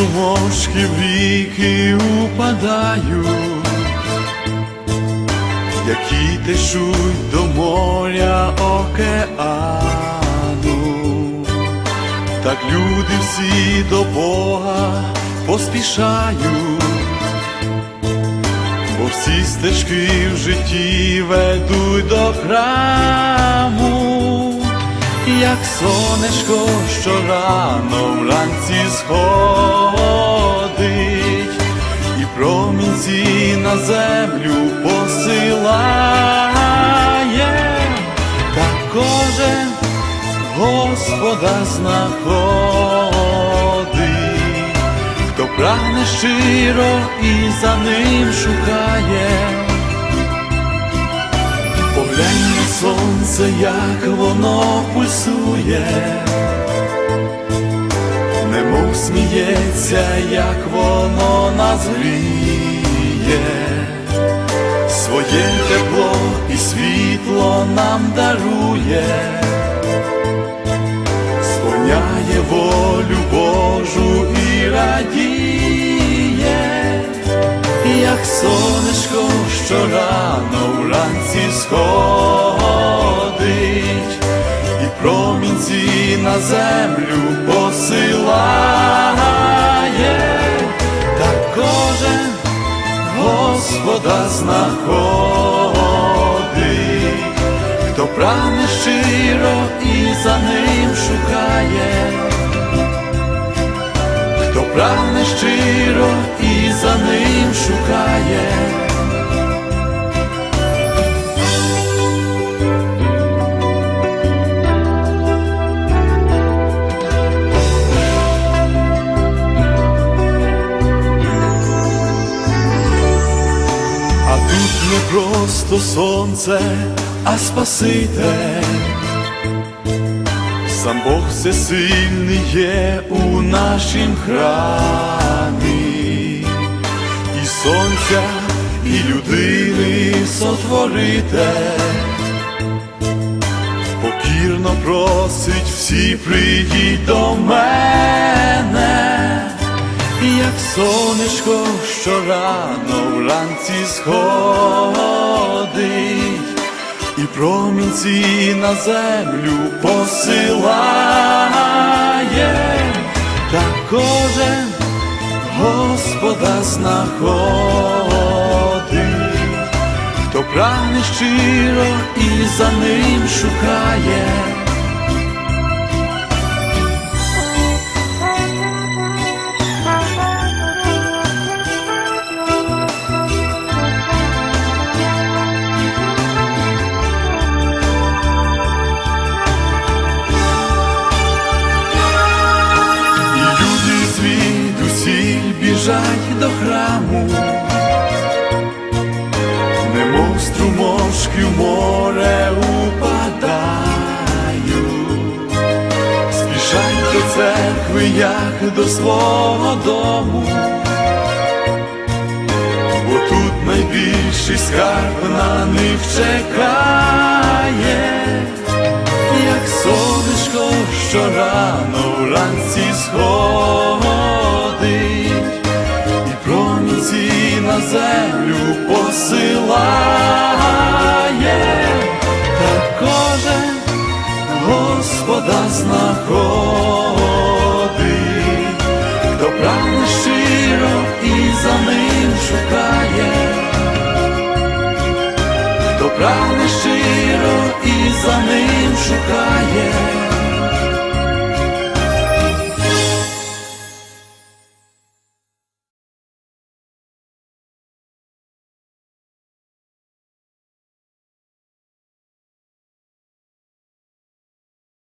Струмочки в ріки упадають, які течуть до моря океану, так люди всі до Бога поспішають, бо всі стежки в житті ведуть до храму. Як сонечко, що рано вранці сходить, і промінці на землю посилає, та кожен Господа знаходить, прагне щиро і за ним шукає. Поглянь на сонце, як воно пульсує, немов сміється, як воно нас своє тепло і світло нам дарує, сповняє волю Божу і радіє як сонечко, що рано вранці сходить, і промінці на землю посилає, та кожен Господа знаходить, хто прагне щиро і за ним шукає хто прагне щиро і за ним шукає. Просто сонце, а Спаситель. Сам Бог всесильний є у нашім храмі, і сонця, і людини сотворитель, покірно просить всі прийдіть до мене, як сонечко, що рано вранці сходить і промінці на землю посилає, та кожен Господа знаходить, хто прагне щиро і за ним шукає. Біжать до храму, немов струмочки в море упадають, спішать до церкви, як до свого дому, бо тут найбільший скарб на них чекає. Як сонечко, що рано вранці сходить, посилає, та кожен Господа знаходить, хто прагне щиро і за ним шукає хто прагне щиро і.